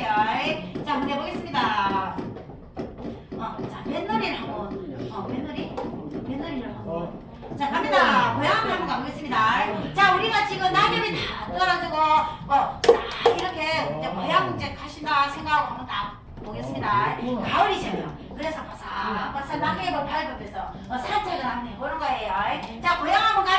같아요. 자 한번 해보겠습니다. 어, 자 뱃놀이를 한번 어, 뱃놀이 뱃놀이를 한번 어. 자 갑니다. 고향 한번 가보겠습니다. 자 우리가 지금 낙엽이 다 떨어지고 어, 딱 이렇게 이제 고향 이제 가신다 생각하고 한번 딱 보겠습니다. 어, 가을이잖아요. 그래서 바삭바삭 낙엽을 밟으면서 어, 산책을 한번 해보는 거예요. 자, 고향 한번 가